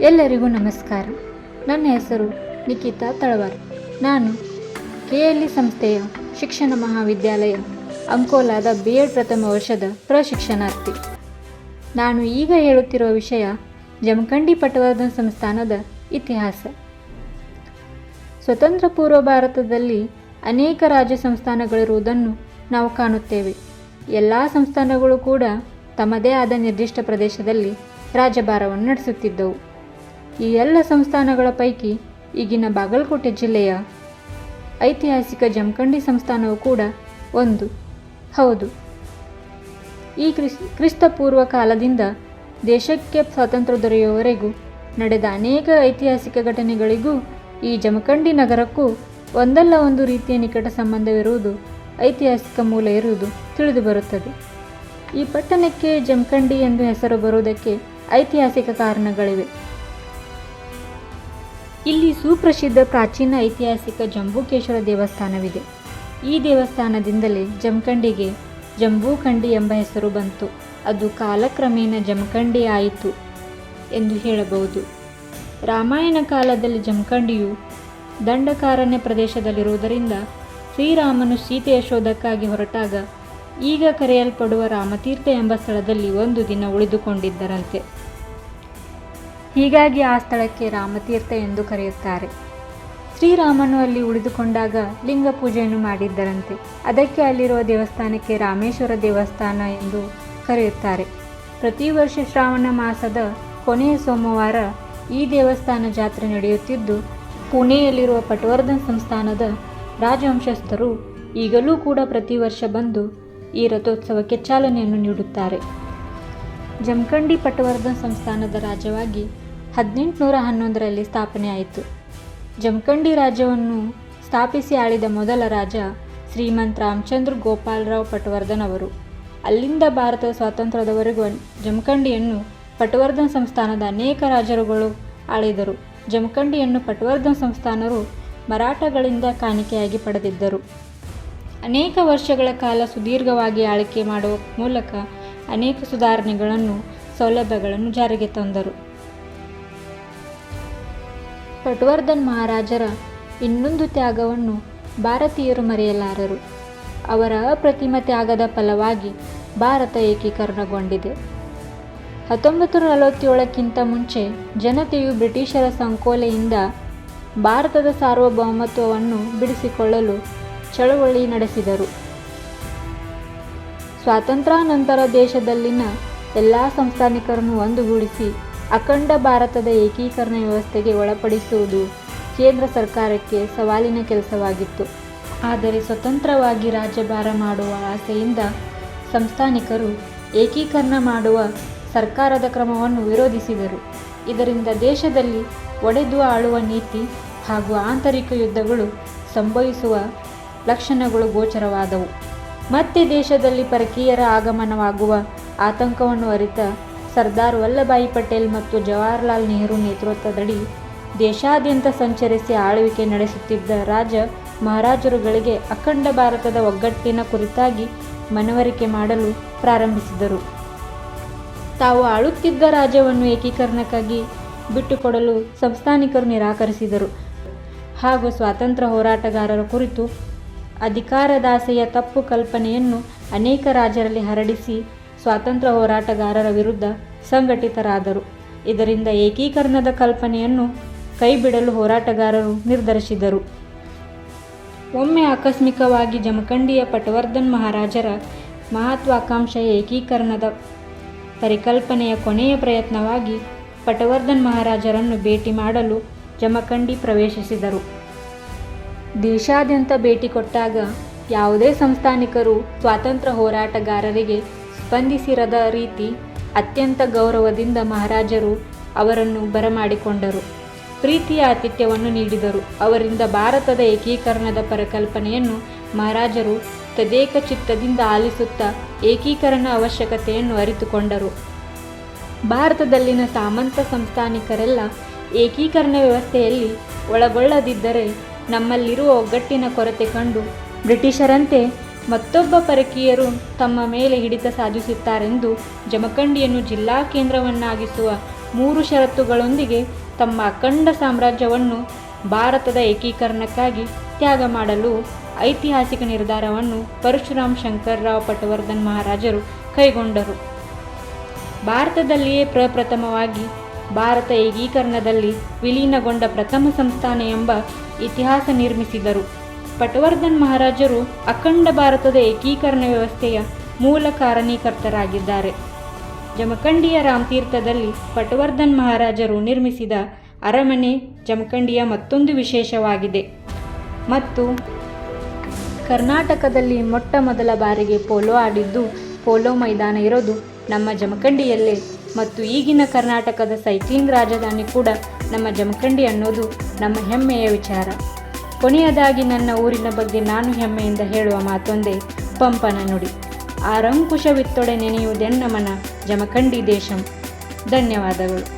ಎಲ್ಲರಿಗೂ ನಮಸ್ಕಾರ. ನನ್ನ ಹೆಸರು ನಿಖಿತಾ ತಳವಾರ್. ನಾನು ಕೆ ಎಲ್ ಇ ಸಂಸ್ಥೆಯ ಶಿಕ್ಷಣ ಮಹಾವಿದ್ಯಾಲಯ ಅಂಕೋಲಾದ ಬಿ ಎಡ್ ಪ್ರಥಮ ವರ್ಷದ ಪ್ರಶಿಕ್ಷಣಾರ್ಥಿ. ನಾನು ಈಗ ಹೇಳುತ್ತಿರುವ ವಿಷಯ ಜಮಖಂಡಿ ಪಟವರ್ಧನ್ ಸಂಸ್ಥಾನದ ಇತಿಹಾಸ. ಸ್ವತಂತ್ರ ಪೂರ್ವ ಭಾರತದಲ್ಲಿ ಅನೇಕ ರಾಜ್ಯ ಸಂಸ್ಥಾನಗಳಿರುವುದನ್ನು ನಾವು ಕಾಣುತ್ತೇವೆ. ಎಲ್ಲ ಸಂಸ್ಥಾನಗಳು ಕೂಡ ತಮ್ಮದೇ ಆದ ನಿರ್ದಿಷ್ಟ ಪ್ರದೇಶದಲ್ಲಿ ರಾಜ್ಯಭಾರವನ್ನು ನಡೆಸುತ್ತಿದ್ದವು. ಈ ಎಲ್ಲ ಸಂಸ್ಥಾನಗಳ ಪೈಕಿ ಈಗಿನ ಬಾಗಲಕೋಟೆ ಜಿಲ್ಲೆಯ ಐತಿಹಾಸಿಕ ಜಮಖಂಡಿ ಸಂಸ್ಥಾನವು ಕೂಡ ಒಂದು. ಹೌದು. ಈ ಕ್ರಿಸ್, ಕ್ರಿಸ್ತಪೂರ್ವ ಕಾಲದಿಂದ ದೇಶಕ್ಕೆ ಸ್ವಾತಂತ್ರ್ಯ ದೊರೆಯುವವರೆಗೂ ನಡೆದ ಅನೇಕ ಐತಿಹಾಸಿಕ ಘಟನೆಗಳಿಗೂ ಈ ಜಮಖಂಡಿ ನಗರಕ್ಕೂ ಒಂದಲ್ಲ ಒಂದು ರೀತಿಯ ನಿಕಟ ಸಂಬಂಧವಿರುವುದು ಐತಿಹಾಸಿಕ ಮೂಲ ಇರುವುದು ತಿಳಿದುಬರುತ್ತದೆ ಈ ಪಟ್ಟಣಕ್ಕೆ ಜಮಖಂಡಿ ಎಂದು ಹೆಸರು ಬರುವುದಕ್ಕೆ ಐತಿಹಾಸಿಕ ಕಾರಣಗಳಿವೆ. ಇಲ್ಲಿ ಸುಪ್ರಸಿದ್ಧ ಪ್ರಾಚೀನ ಐತಿಹಾಸಿಕ ಜಂಬೂಕೇಶ್ವರ ದೇವಸ್ಥಾನವಿದೆ. ಈ ದೇವಸ್ಥಾನದಿಂದಲೇ ಜಮಖಂಡಿಗೆ ಜಂಬೂಖಂಡಿ ಎಂಬ ಹೆಸರು ಬಂತು. ಅದು ಕಾಲಕ್ರಮೇಣ ಜಮಖಂಡಿ ಆಯಿತು ಎಂದು ಹೇಳಬಹುದು. ರಾಮಾಯಣ ಕಾಲದಲ್ಲಿ ಜಮಖಂಡಿಯು ದಂಡಕಾರಣ್ಯ ಪ್ರದೇಶದಲ್ಲಿರುವುದರಿಂದ ಶ್ರೀರಾಮನು ಸೀತೆಯ ಶೋಧಕ್ಕಾಗಿ ಹೊರಟಾಗ ಈಗ ಕರೆಯಲ್ಪಡುವ ರಾಮತೀರ್ಥ ಎಂಬ ಸ್ಥಳದಲ್ಲಿ ಒಂದು ದಿನ ಉಳಿದುಕೊಂಡಿದ್ದರಂತೆ. ಹೀಗಾಗಿ ಆ ಸ್ಥಳಕ್ಕೆ ರಾಮತೀರ್ಥ ಎಂದು ಕರೆಯುತ್ತಾರೆ. ಶ್ರೀರಾಮನು ಅಲ್ಲಿ ಉಳಿದುಕೊಂಡಾಗ ಲಿಂಗ ಪೂಜೆಯನ್ನು ಮಾಡಿದ್ದರಂತೆ. ಅದಕ್ಕೆ ಅಲ್ಲಿರುವ ದೇವಸ್ಥಾನಕ್ಕೆ ರಾಮೇಶ್ವರ ದೇವಸ್ಥಾನ ಎಂದು ಕರೆಯುತ್ತಾರೆ. ಪ್ರತಿ ವರ್ಷ ಶ್ರಾವಣ ಮಾಸದ ಕೊನೆಯ ಸೋಮವಾರ ಈ ದೇವಸ್ಥಾನ ಜಾತ್ರೆ ನಡೆಯುತ್ತಿದ್ದು, ಪುಣೆಯಲ್ಲಿರುವ ಪಟವರ್ಧನ್ ಸಂಸ್ಥಾನದ ರಾಜವಂಶಸ್ಥರು ಈಗಲೂ ಕೂಡ ಪ್ರತಿ ವರ್ಷ ಬಂದು ಈ ರಥೋತ್ಸವಕ್ಕೆ ಚಾಲನೆಯನ್ನು ನೀಡುತ್ತಾರೆ. ಜಮಖಂಡಿ ಪಟವರ್ಧನ್ ಸಂಸ್ಥಾನದ ರಾಜ್ಯವಾಗಿ ಹದಿನೆಂಟುನೂರ ಹನ್ನೊಂದರಲ್ಲಿ ಸ್ಥಾಪನೆಯಾಯಿತು. ಜಮಖಂಡಿ ರಾಜ್ಯವನ್ನು ಸ್ಥಾಪಿಸಿ ಆಳಿದ ಮೊದಲ ರಾಜ ಶ್ರೀಮಂತ್ ರಾಮಚಂದ್ರ ಗೋಪಾಲರಾವ್ ಪಟವರ್ಧನ್ ಅವರು. ಅಲ್ಲಿಂದ ಭಾರತದ ಸ್ವಾತಂತ್ರ್ಯದವರೆಗೂ ಜಮಖಂಡಿಯನ್ನು ಪಟವರ್ಧನ್ ಸಂಸ್ಥಾನದ ಅನೇಕ ರಾಜರುಗಳು ಆಳಿದರು. ಜಮಖಂಡಿಯನ್ನು ಪಟವರ್ಧನ್ ಸಂಸ್ಥಾನರು ಮರಾಠಗಳಿಂದ ಕಾಣಿಕೆಯಾಗಿ ಪಡೆದಿದ್ದರು. ಅನೇಕ ವರ್ಷಗಳ ಕಾಲ ಸುದೀರ್ಘವಾಗಿ ಆಳ್ವಿಕೆ ಮಾಡುವ ಮೂಲಕ ಅನೇಕ ಸುಧಾರಣೆಗಳನ್ನು, ಸೌಲಭ್ಯಗಳನ್ನು ಜಾರಿಗೆ ತಂದರು. ಪಟವರ್ಧನ್ ಮಹಾರಾಜರ ಇನ್ನೊಂದು ತ್ಯಾಗವನ್ನು ಭಾರತೀಯರು ಮರೆಯಲಾರರು. ಅವರ ಅಪ್ರತಿಮ ತ್ಯಾಗದ ಫಲವಾಗಿ ಭಾರತ ಏಕೀಕರಣಗೊಂಡಿದೆ. ಹತ್ತೊಂಬತ್ತು ನಲವತ್ತೇಳಕ್ಕಿಂತ ಮುಂಚೆ ಜನತೆಯು ಬ್ರಿಟಿಷರ ಸಂಕೋಲೆಯಿಂದ ಭಾರತದ ಸಾರ್ವಭೌಮತ್ವವನ್ನು ಬಿಡಿಸಿಕೊಳ್ಳಲು ಚಳವಳಿ ನಡೆಸಿದರು. ಸ್ವಾತಂತ್ರ್ಯಾನಂತರ ದೇಶದಲ್ಲಿನ ಎಲ್ಲ ಸಂಸ್ಥಾನಿಕರನ್ನು ಒಂದುಗೂಡಿಸಿ ಅಖಂಡ ಭಾರತದ ಏಕೀಕರಣ ವ್ಯವಸ್ಥೆಗೆ ಒಳಪಡಿಸುವುದು ಕೇಂದ್ರ ಸರ್ಕಾರಕ್ಕೆ ಸವಾಲಿನ ಕೆಲಸವಾಗಿತ್ತು. ಆದರೆ ಸ್ವತಂತ್ರವಾಗಿ ರಾಜ್ಯಭಾರ ಮಾಡುವ ಆಸೆಯಿಂದ ಸಂಸ್ಥಾನಿಕರು ಏಕೀಕರಣ ಮಾಡುವ ಸರ್ಕಾರದ ಕ್ರಮವನ್ನು ವಿರೋಧಿಸಿದರು. ಇದರಿಂದ ದೇಶದಲ್ಲಿ ಒಡೆದು ಆಳುವ ನೀತಿ ಹಾಗೂ ಆಂತರಿಕ ಯುದ್ಧಗಳು ಸಂಭವಿಸುವ ಲಕ್ಷಣಗಳು ಗೋಚರವಾದವು. ಮತ್ತೆ ದೇಶದಲ್ಲಿ ಪರಕೀಯರ ಆಗಮನವಾಗುವ ಆತಂಕವನ್ನು ಅರಿತ ಸರ್ದಾರ್ ವಲ್ಲಭಾಯಿ ಪಟೇಲ್ ಮತ್ತು ಜವಾಹರ್ಲಾಲ್ ನೆಹರು ನೇತೃತ್ವದಡಿ ದೇಶಾದ್ಯಂತ ಸಂಚರಿಸಿ ಆಳ್ವಿಕೆ ನಡೆಸುತ್ತಿದ್ದ ರಾಜ ಮಹಾರಾಜರುಗಳಿಗೆ ಅಖಂಡ ಭಾರತದ ಒಗ್ಗಟ್ಟಿನ ಕುರಿತಾಗಿ ಮನವರಿಕೆ ಮಾಡಲು ಪ್ರಾರಂಭಿಸಿದರು. ತಾವು ಆಳುತ್ತಿದ್ದ ರಾಜ್ಯವನ್ನು ಏಕೀಕರಣಕ್ಕಾಗಿ ಬಿಟ್ಟುಕೊಡಲು ಸಂಸ್ಥಾನಿಕರು ನಿರಾಕರಿಸಿದರು. ಹಾಗೂ ಸ್ವಾತಂತ್ರ್ಯ ಹೋರಾಟಗಾರರ ಕುರಿತು ಅಧಿಕಾರದಾಸೆಯ ತಪ್ಪು ಕಲ್ಪನೆಯನ್ನು ಅನೇಕ ರಾಜರಲ್ಲಿ ಹರಡಿಸಿ ಸ್ವಾತಂತ್ರ್ಯ ಹೋರಾಟಗಾರರ ವಿರುದ್ಧ ಸಂಘಟಿತರಾದರು. ಇದರಿಂದ ಏಕೀಕರಣದ ಕಲ್ಪನೆಯನ್ನು ಕೈಬಿಡಲು ಹೋರಾಟಗಾರರು ನಿರ್ಧರಿಸಿದರು. ಒಮ್ಮೆ ಆಕಸ್ಮಿಕವಾಗಿ ಜಮಖಂಡಿಯ ಪಟವರ್ಧನ್ ಮಹಾರಾಜರ ಮಹತ್ವಾಕಾಂಕ್ಷೆಯ ಏಕೀಕರಣದ ಪರಿಕಲ್ಪನೆಯ ಕೊನೆಯ ಪ್ರಯತ್ನವಾಗಿ ಪಟವರ್ಧನ್ ಮಹಾರಾಜರನ್ನು ಭೇಟಿ ಮಾಡಲು ಜಮಖಂಡಿ ಪ್ರವೇಶಿಸಿದರು. ದೇಶಾದ್ಯಂತ ಭೇಟಿ ಕೊಟ್ಟಾಗ ಯಾವುದೇ ಸಂಸ್ಥಾನಿಕರು ಸ್ವಾತಂತ್ರ್ಯ ಹೋರಾಟಗಾರರಿಗೆ ಸ್ಪಂದಿಸಿರದ ರೀತಿ ಅತ್ಯಂತ ಗೌರವದಿಂದ ಮಹಾರಾಜರು ಅವರನ್ನು ಬರಮಾಡಿಕೊಂಡರು. ಪ್ರೀತಿಯ ಆತಿಥ್ಯವನ್ನು ನೀಡಿದರು. ಅವರಿಂದ ಭಾರತದ ಏಕೀಕರಣದ ಪರಿಕಲ್ಪನೆಯನ್ನು ಮಹಾರಾಜರು ತದೇಕ ಚಿತ್ತದಿಂದ ಆಲಿಸುತ್ತಾ ಏಕೀಕರಣ ಅವಶ್ಯಕತೆಯನ್ನು ಅರಿತುಕೊಂಡರು. ಭಾರತದಲ್ಲಿನ ಸಾಮಂತ ಸಂಸ್ಥಾನಿಕರೆಲ್ಲ ಏಕೀಕರಣ ವ್ಯವಸ್ಥೆಯಲ್ಲಿ ಒಳಗೊಳ್ಳದಿದ್ದರೆ ನಮ್ಮಲ್ಲಿರುವ ಒಗ್ಗಟ್ಟಿನ ಕೊರತೆ ಕಂಡು ಬ್ರಿಟಿಷರಂತೆ ಮತ್ತೊಬ್ಬ ಪರಕೀಯರು ತಮ್ಮ ಮೇಲೆ ಹಿಡಿತ ಸಾಧಿಸುತ್ತಾರೆಂದು ಜಮಖಂಡಿಯನ್ನು ಜಿಲ್ಲಾ ಕೇಂದ್ರವನ್ನಾಗಿಸುವ ಮೂರು ಷರತ್ತುಗಳೊಂದಿಗೆ ತಮ್ಮ ಅಖಂಡ ಸಾಮ್ರಾಜ್ಯವನ್ನು ಭಾರತದ ಏಕೀಕರಣಕ್ಕಾಗಿ ತ್ಯಾಗ ಮಾಡಲು ಐತಿಹಾಸಿಕ ನಿರ್ಧಾರವನ್ನು ಪರಶುರಾಮ್ ಶಂಕರ್ರಾವ್ ಪಟವರ್ಧನ್ ಮಹಾರಾಜರು ಕೈಗೊಂಡರು. ಭಾರತದಲ್ಲಿಯೇ ಪ್ರಪ್ರಥಮವಾಗಿ ಭಾರತ ಏಕೀಕರಣದಲ್ಲಿ ವಿಲೀನಗೊಂಡ ಪ್ರಥಮ ಸಂಸ್ಥಾನ ಎಂಬ ಇತಿಹಾಸ ನಿರ್ಮಿಸಿದರು. ಪಟವರ್ಧನ್ ಮಹಾರಾಜರು ಅಖಂಡ ಭಾರತದ ಏಕೀಕರಣ ವ್ಯವಸ್ಥೆಯ ಮೂಲ ಕಾರಣೀಕರ್ತರಾಗಿದ್ದಾರೆ. ಜಮಖಂಡಿಯ ರಾಮತೀರ್ಥದಲ್ಲಿ ಪಟವರ್ಧನ್ ಮಹಾರಾಜರು ನಿರ್ಮಿಸಿದ ಅರಮನೆ ಜಮಖಂಡಿಯ ಮತ್ತೊಂದು ವಿಶೇಷವಾಗಿದೆ. ಮತ್ತು ಕರ್ನಾಟಕದಲ್ಲಿ ಮೊಟ್ಟ ಮೊದಲ ಬಾರಿಗೆ ಪೋಲೋ ಆಡಿದ್ದು ಪೋಲೋ ಮೈದಾನ ಇರೋದು ನಮ್ಮ ಜಮಖಂಡಿಯಲ್ಲೇ. ಮತ್ತು ಈಗಿನ ಕರ್ನಾಟಕದ ಸೈಕ್ಲಿಂಗ್ ರಾಜಧಾನಿ ಕೂಡ ನಮ್ಮ ಜಮಖಂಡಿ ಅನ್ನೋದು ನಮ್ಮ ಹೆಮ್ಮೆಯ ವಿಚಾರ. ಕೊನೆಯದಾಗಿ ನನ್ನ ಊರಿನ ಬಗ್ಗೆ ನಾನು ಹೆಮ್ಮೆಯಿಂದ ಹೇಳುವ ಮಾತೊಂದೇ, ಪಂಪನ ನುಡಿ. ಆರಂಕುಶವಿತ್ತೊಡೆ ನೆನೆಯುವುದೆನ್ನ ಮನ ಜಮಖಂಡಿ ದೇಶಂ. ಧನ್ಯವಾದಗಳು.